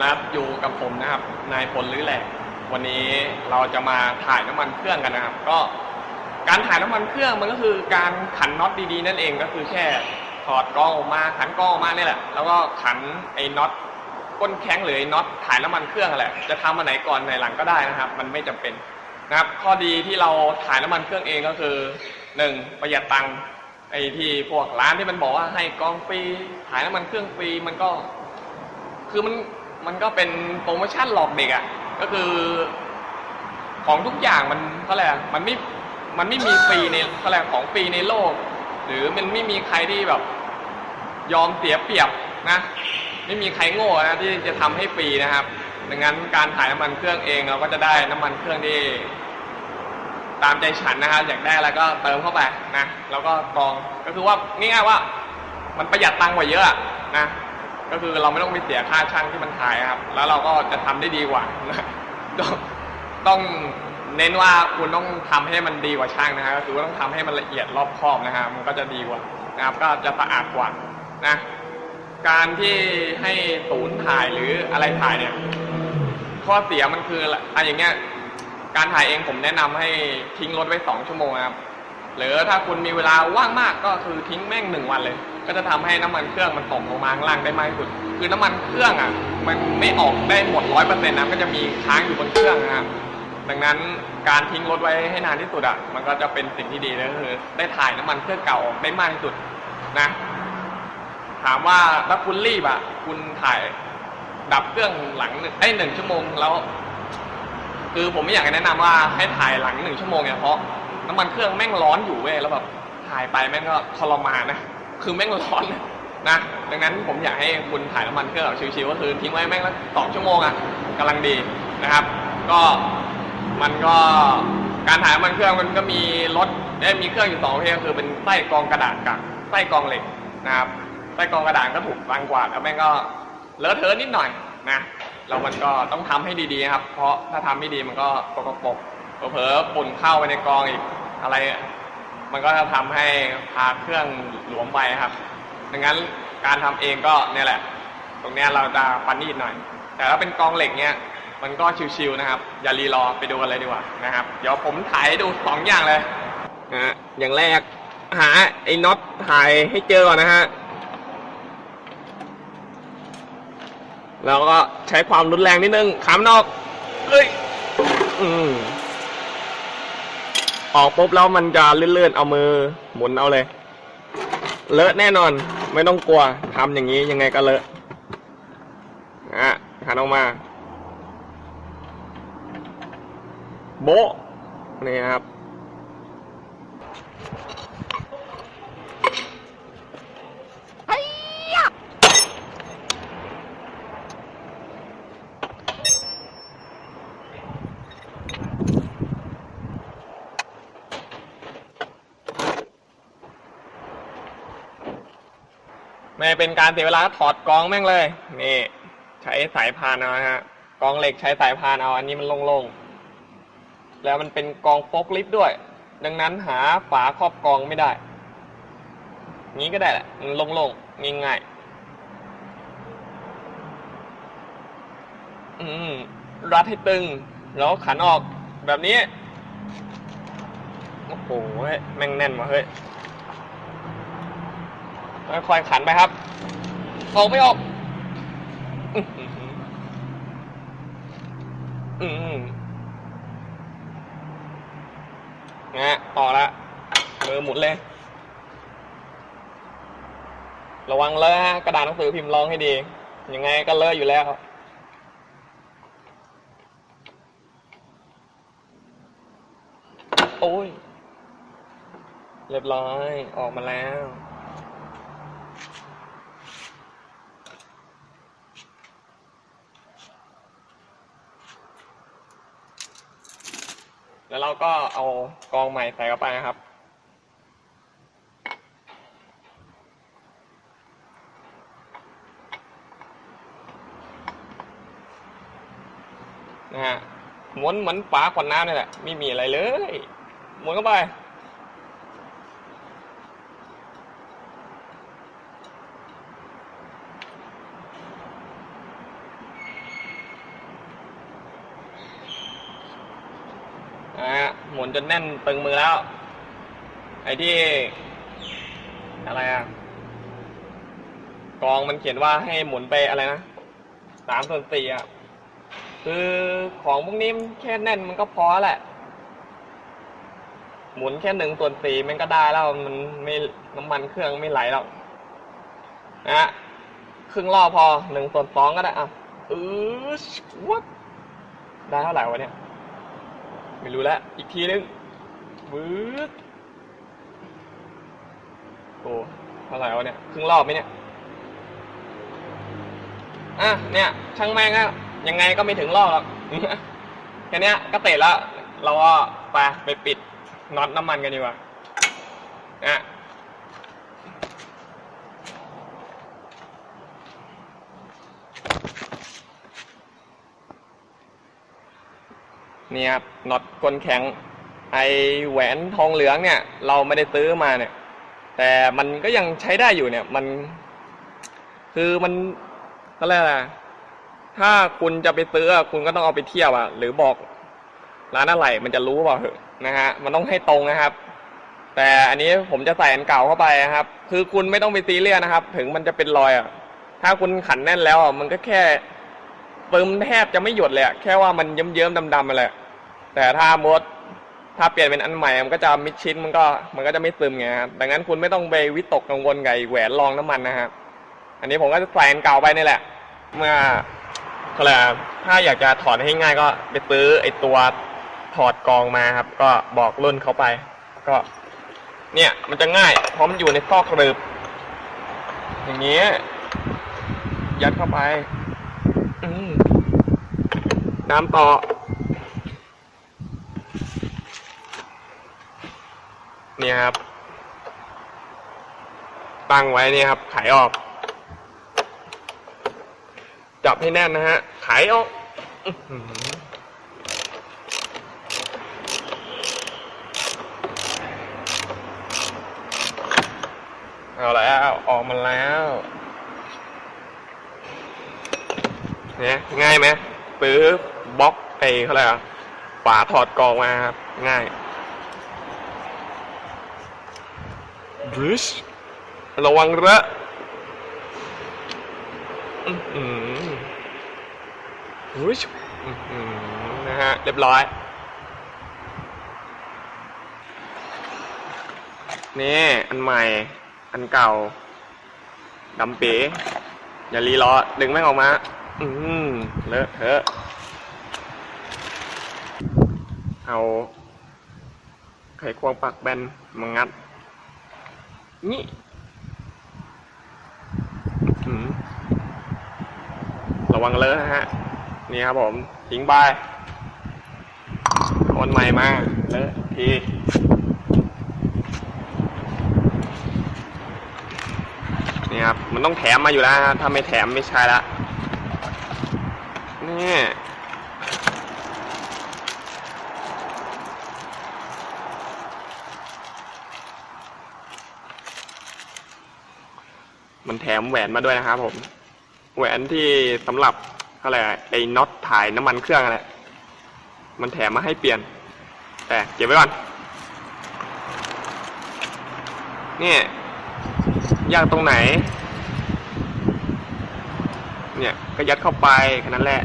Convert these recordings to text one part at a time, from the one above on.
นะครับอยู่กับผมนะครับ นายพลหรือแหลกวันนี้เราจะมาถ่ายน้ำมันเครื่องกันนะครับ ก็การถ่ายน้ำมันเครื่องมันก็คือการขันน็อตดีๆ นั่นเองก็คือแค่ถอดกล้องออกมาขันกล้องออกมาเนี่ยแหละแล้วก็ขันไอ้น็อตก้นแข้งหรือไอ้น็อตถ่ายน้ำมันเครื่องแหละจะทำอันไหนก่อนไหนหลังก็ได้นะครับ มันไม่จำเป็นนะครับ ข้อดีที่เราถ่ายน้ำมันเครื่องเองก็คือหนึ่งประหยัดตังค์ไอ้ที่พวกร้านที่มันบอกว่าให้กองฟรีถ่ายน้ำมันเครื่องฟรีมันก็ คือมัน มันก็เป็นโปรโมชั่นหลอกเด็กอะ่ะก็คือ ของทุกอย่างมันเขาเรียกอะมันไม่มันไม่มีฟรีในเขาเรียกของฟรีในโลก หรือมันไม่มีใครที่แบบ ยอมเสียเปรียบนะ ไม่มีใครโง่นะที่จะทำให้ฟรีนะครับดังนั้นการถ่ายน้ำมันเครื่องเองเราก็จะได้น้ำมันเครื่องที่ตามใจฉันนะครับอยากได้อะไรก็เติมเข้าไปนะแล้วก็กองก็คือว่าง่ายๆว่า มันประหยัดตังค์กว่าเยอะนะ ก็คือเราไม่ต้องไปเสียค่าช่างที่มันถ่ายครับ แล้วเราก็จะทำได้ดีกว่าต้องต้องเน้นว่าคุณต้องทำให้มันดีกว่าช่างนะฮะก็คือว่าต้องทำให้มันละเอียดรอบคอบนะฮะมันก็จะดีกว่านะครับ ก็จะสะอาดกว่านะการที่ให้ศูนย์ถ่ายหรืออะไรถ่ายเนี่ยข้อเสียมันคืออะไรอย่างเงี้ยการถ่ายเองผมแนะนำให้ทิ้งรถไว้สองชั่วโมงครับ หรือถ้าคุณมีเวลาว่างมากก็คือทิ้งแม่งหนึ่งวันเลย ก็จะทำให้น้ำมันเครื่องมันตกลงมาข้างล่างได้มากที่สุด คือน้ำมันเครื่องอะ มันไม่ออกได้หมดร้อยเปอร์เซ็นต์นะก็จะมีค้างอยู่บนเครื่องนะครับดังนั้นการทิ้งรถไว้ให้นานที่สุดอะ มันก็จะเป็นสิ่งที่ดีนะคือ ได้ถ่ายน้ำมันเครื่องเก่าออกได้มากที่สุดนะ ถามว่าถ้าคุณรีบอะ คุณถ่ายดับเครื่องหลังหนึ่งไอ้หนึ่งชั่วโมงแล้ว คือผมไม่อยากจะแนะนำว่าให้ถ่ายหลังหนึ่งชั่วโมงเนี่ยเพราะ น้ำมันเครื่องแม่งร้อนอยู่เว้ยแล้วแบบถ่ายไปแม่งก็ทรมานนะคือแม่งร้อนนะดังนั้นผมอยากให้คุณถ่ายน้ำมันเครื่องแบบชิวๆก็คือทิ้งไว้แม่งละสองชั่วโมงอะกำลังดีนะครับ ก็มันก็การถ่ายน้ำมันเครื่องมันก็มีรถได้มีเครื่องอยู่สองประเภทคือเป็นไส้กองกระดาษกับไส้กองเหล็กนะครับไส้กองกระดาษก็ถูกบางกว่าแล้วแม่งก็เลอะเทอะนิดหน่อยนะแล้วมันก็ต้องทำให้ดีๆครับ เพราะถ้าทำไม่ดีมันก็ตกปกเผลอปุ่นเข้าไปในกองอีก อะไร มันก็จะทำให้พาเครื่องหลวมไปครับดังนั้นการทำเองก็เนี่ยแหละ ตรงเนี้ยเราจะปันนีดหน่อย แต่ถ้าเป็นกองเหล็กเนี้ยมันก็ชิวๆนะครับ อย่ารีรอไปดูกันเลยดีกว่านะครับ เดี๋ยวผมถ่ายดูสองอย่างเลยนะฮะอย่างแรกหาไอ้น็อตถ่ายให้เจอก่อนนะฮะแล้วก็ใช้ความรุนแรงนิดนึงขามนอกเอ้ย อืม ออกปุ๊บแล้วมันจะเลื่อนๆ เอามือหมุนเอาเลย เลอะแน่นอนไม่ต้องกลัวทำอย่างนี้ยังไงก็เลอะอะหันออกมาโบนี่ครับ ไม่เป็นการเสียเวลาถอดกองแม่งเลย นี่ ใช้สายพานเอาฮะกองเหล็กใช้สายพานเอาอันนี้มันโล่งๆแล้วมันเป็นกองโฟกลิฟด้วย ดังนั้นหาฝาครอบกองไม่ได้ งี้ก็ได้แหละมันโล่งๆง่ายๆอืมรัดให้ตึง แล้วขันออกแบบนี้ โอ้โหแม่งแน่นว่ะเฮ้ย ค่อยๆขันไปครับ ออกไม่ออก อื้อหืออืมนะต่อละมือหมุนเลย ระวังเลอะฮะ กระดาษหนังสือพิมพ์รองให้ดี ยังไงก็เลอะอยู่แล้วโอ้ย เรียบร้อย ออกมาแล้ว แล้วเราก็เอากองใหม่ใส่เข้าไปนะครับ นะฮะม้วนเหมือนฝาขวดน้ำนี่แหละ ไม่มีอะไรเลยม้วนเข้าไป นะฮะหมุน จนแน่นตึงมือแล้ว ไอ้ที่อะไรอะกองมันเขียนว่าให้หมุนไปอะไรนะสามส่วนสี่อะคือของพวกนี้แค่แน่นมันก็พอแหละ หมุนแค่หนึ่งส่วนสี่มันก็ได้แล้วมันไม่น้ำมันเครื่องไม่ไหลแล้วนะฮะครึ่งรอบพอหนึ่งส่วนสองก็ได้อะอือวัดได้เท่าไหร่วะเนี่ย ไม่รู้แล้วอีกทีนึงวืดโอ้เท่าไหร่วะเนี่ยครึ่งรอบไหมเนี่ยอะเนี่ย ช่างแม่งอะยังไงก็ไม่ถึงรอบหรอกแค่นี้ก็เตะแล้ว เราก็ไปไปปิดน็อตน้ำมันกันดีกว่าอะ นี่ยครับน็อตกลแข็ง ไอแหวนทองเหลืองเนี่ย เราไม่ได้ซื้อมาเนี่ย แต่มันก็ยังใช้ได้อยู่เนี่ย มัน คือมันก็เรียกอะถ้าคุณจะไปซื้อคุณก็ต้องเอาไปเที่ยวอะ หรือบอกร้านอะไรมันจะรู้เปล่าเหอะนะฮะ มันต้องให้ตรงนะครับ แต่อันนี้ผมจะใส่อันเก่าเข้าไปนะครับ คือคุณไม่ต้องไปซีเรียสนะครับ ถึงมันจะเป็นรอยอะ ถ้าคุณขันแน่นแล้วอะมันก็แค่เติมแทบจะไม่หยดเลยแค่ว่ามันเยิ้มๆดำๆมาแหละ แต่ถ้ามดถ้าเปลี่ยนเป็นอันใหม่ มันก็จะมิดชิดมันก็มันก็จะไม่ซึมไงครับดังนั้นคุณไม่ต้องไปวิตกกังวลกับไอ้แหวนรองน้ำมันนะครับ อันนี้ผมก็จะใส่อันเก่าไปนี่แหละ เมื่อเขาเรียถ้าอยากจะถอดให้ง่ายก็ไปซื้อไอตัวถอดกองมาครับ ก็บอกรุ่นเขาไป ก็ เนี่ย มันจะง่ายเพราะมันอยู่ในซอกรึบอย่างนี้ ยัดเข้าไปน้ำต่อ นี่ครับ ตั้งไว้เนี่ยครับ ไขออก จับให้แน่นนะฮะ ไขออกอื้อหือเอาแล้วออกมาแล้วเนี่ยง่ายไหมซื้อบล็อกไอ้เขาเรียกอะไรอะฝาถอดกองมาครับง่าย บริชระวังระอื้อหือบริชอื้อหือนะฮะ เรียบร้อย นี่ อันใหม่ อันเก่าดำเป๋อย่ารีรอ ดึงแม่งออกมา อืมเลอะเทอะเอาไขควงปากแบนมางัด นี่ระวังเลอะนะฮะ นี่ครับผม ทิ้งไปคนใหม่มา เลอะทีนี่ครับ มันต้องแถมมาอยู่แล้วฮะถ้าไม่แถมไม่ใช่ละนี่ มันแถมแหวนมาด้วยนะครับผม แหวนที่สำหรับอะไรไอ้น็อตถ่ายน้ำมันเครื่องอะไรมันแถมมาให้เปลี่ยน แต่เก็บไว้ก่อนนี่ยากตรงไหน เนี่ยก็ยัดเข้าไปแค่นั้นแหละ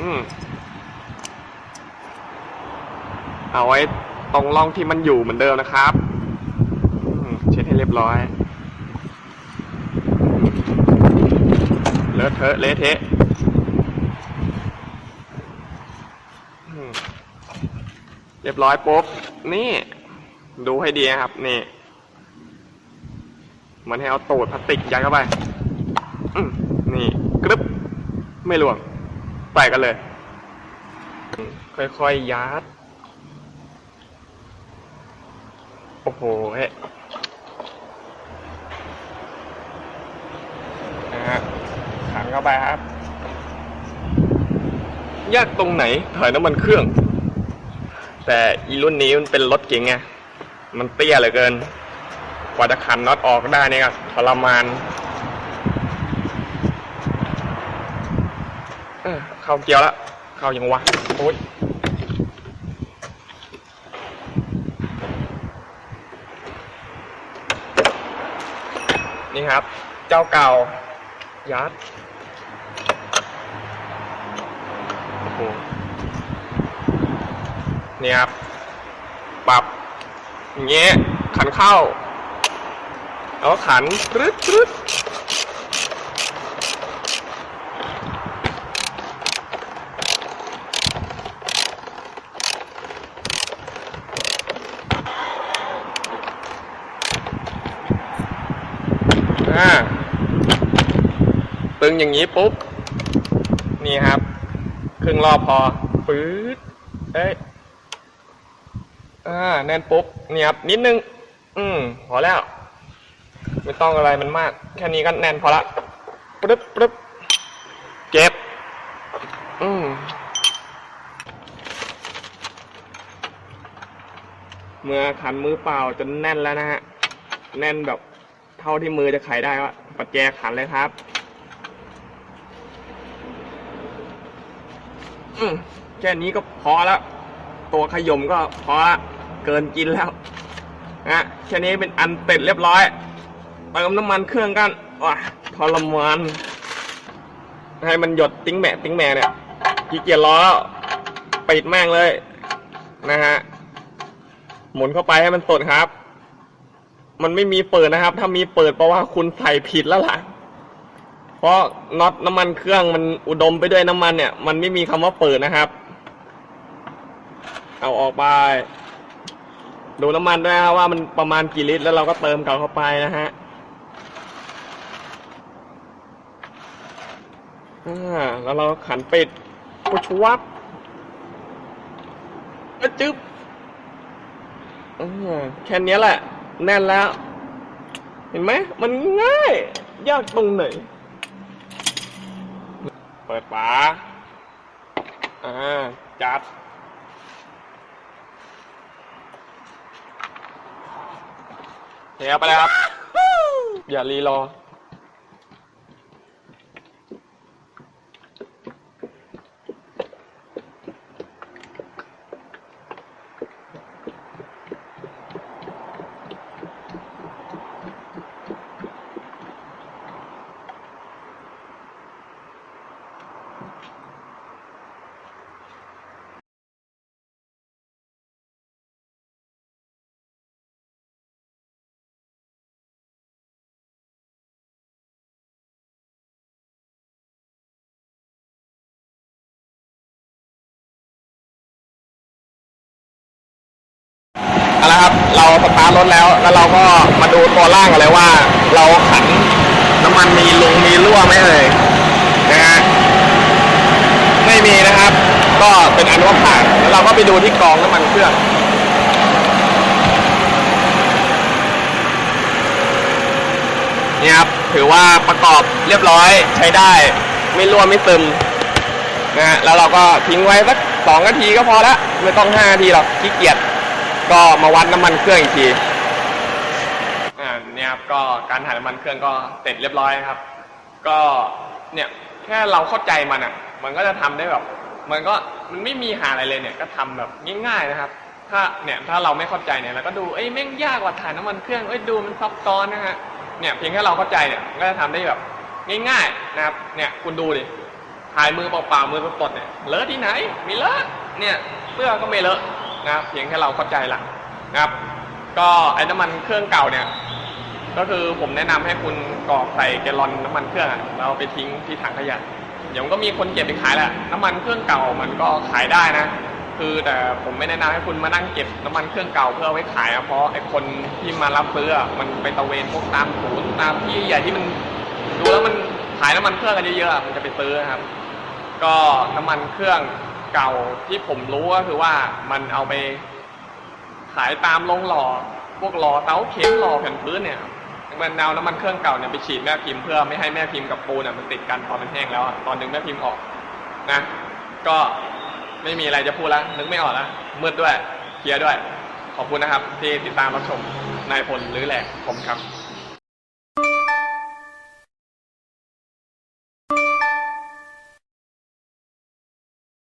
อืมเอาไว้ตรงร่องที่มันอยู่เหมือนเดิมนะครับ รียบร้อยเลอะเทอะเละเทะเรียบร้อยปุ๊บ นี่ ดูให้ดีครับ นี่ มันให้เอาตูดพลาสติกยัดเข้าไปนี่กรึบไม่หลวงใส่กันเลย ค่อยๆยัด โอ้โหเฮ้ นะฮะขันเข้าไปครับ ยากตรงไหนถ่ายน้ำมันเครื่อง แต่อีรุ่นนี้มันเป็นรถเก๋งไงมันเตี้ยเหลือเกิน กว่าจะขันน็อตออกได้เนี่ยก็ทรมานเข้าเกียวแล้วเข้ายังวะโอ๊ยนี่ครับ เจ้าเก่า ยัดโอ้โหนี่ครับ ปรับ อย่างเงี้ย ขันเข้า แล้วก็ขันปรึ๊ดปรึ๊ดอ่า ตึงอย่างนี้ปุ๊บ นี่ครับ ครึ่งรอบพอปื๊ดเอ้ยอ่าแน่นปุ๊บนี่ครับนิดนึง อืมพอแล้ว ไม่ต้องอะไรมันมาก แค่นี้ก็แน่นพอละปึ๊บปึ๊บเก็บ อืมเมื่อขันมือเปล่าจนแน่นแล้วนะฮะ แน่นแบบเท่าที่มือจะไขได้ว่าปัดแจขันเลยครับ อืมแค่นี้ก็พอแล้วตัวขยมก็พอละเกินกินแล้วนะแค่นี้เป็นอันเสร็จเรียบร้อยเติมน้ำมันเครื่องกันว้าทรมานให้มันหยดติ้งแมะติ้งแมะเนี่ยขี้เกียจล้อแล้วปิดแม่งเลยนะฮะหมุนเข้าไปให้มันสดครับ มันไม่มีเปิดนะครับ ถ้ามีเปิดเพราะว่าคุณใส่ผิดแล้วล่ะ เพราะน็อตน้ำมันเครื่องมันอุดมไปด้วยน้ำมันเนี่ย มันไม่มีคำว่าเปิดนะครับ เอาออกไป ดูน้ำมันด้วยครับว่ามันประมาณกี่ลิตร แล้วเราก็เติมเก่าเข้าไปนะฮะอ่าแล้วเราขันปิดปุชวับจึ๊บอ่าแค่นี้แหละ แน่นแล้ว เห็นไหม มันง่าย ยากตรงไหน เปิดฝาอ่าจัด เทไปเลยครับ อย่ารีรอ เอาละครับเราสตาร์ทรถแล้ว แล้วเราก็มาดูตัวล่างกันเลยว่า เราขันน้ำมันมีลงมีรั่วไหมเอ่ยนะฮะไม่มีนะครับ ก็เป็นอันว่าผ่านแล้วเราก็ไปดูที่กองน้ำมันเครื่องนี่ครับถือว่าประกอบเรียบร้อยใช้ได้ ไม่รั่วไม่ซึมนะฮะแล้วเราก็ทิ้งไว้สักสองนาทีก็พอละไม่ต้องห้านาทีหรอกขี้เกียจ ก็มาวัดน้ำมันเครื่องอีกทีอ่าเนี่ยครับก็การถ่ายน้ำมันเครื่องก็เสร็จเรียบร้อยครับ ก็เนี่ยแค่เราเข้าใจมันอะ มันก็จะทำได้แบบมันก็มันไม่มีหาอะไรเลยเนี่ยก็ทำแบบง่ายๆนะครับ ถ้าเนี่ยถ้าเราไม่เข้าใจเนี่ยเราก็ดูเอ้ยแม่งยากกว่าถ่ายน้ำมันเครื่องเอ้ยดูมันซับซ้อนนะฮะเนี่ยเพียงแค่เราเข้าใจเนี่ยมันก็จะทำได้แบบง่ายๆนะครับ เนี่ยคุณดูดิถ่ายมือเปล่าๆมือสดๆเนี่ยเลอะที่ไหนมีเลอะเนี่ยเสื้อก็ไม่เลอะ นะครับเพียงแค่เราเข้าใจละนะครับ ก็ไอ้น้ำมันเครื่องเก่าเนี่ย ก็คือผมแนะนำให้คุณกรอกใส่แกลลอนน้ำมันเครื่องเอาไปทิ้งที่ถังขยะเดี๋ยวมันก็มีคนเก็บไปขายแหละน้ำมันเครื่องเก่ามันก็ขายได้นะ คือแต่ผมไม่แนะนำให้คุณมานั่งเก็บน้ำมันเครื่องเก่าเพื่อไว้ขายอะเพราะไอ้คนที่มารับซื้อมันไปตะเวนพวกตามศูนย์ตามที่ใหญ่ที่มันดูแล้วมันขายน้ำมันเครื่องกันเยอะๆมันจะไปซื้อนะครับ ก็น้ำมันเครื่อง เก่าที่ผมรู้ก็คือว่ามันเอาไปขายตามโรงหล่อพวกหล่อเตาเข็มหล่อแผ่นพื้นเนี่ยมันเอาน้ำมันเครื่องเก่าเนี่ยไปฉีดแม่พิมพ์เพื่อไม่ให้แม่พิมพ์กับปูนอะมันติดกันพอมันแห้งแล้วตอนดึงแม่พิมพ์ออกนะ ก็ไม่มีอะไรจะพูดแล้วนึกไม่ออกแล้วมืดด้วยเคลียร์ด้วย ขอบคุณนะครับ ที่ติดตามรับชมนายพลหรือแหลกผมครับ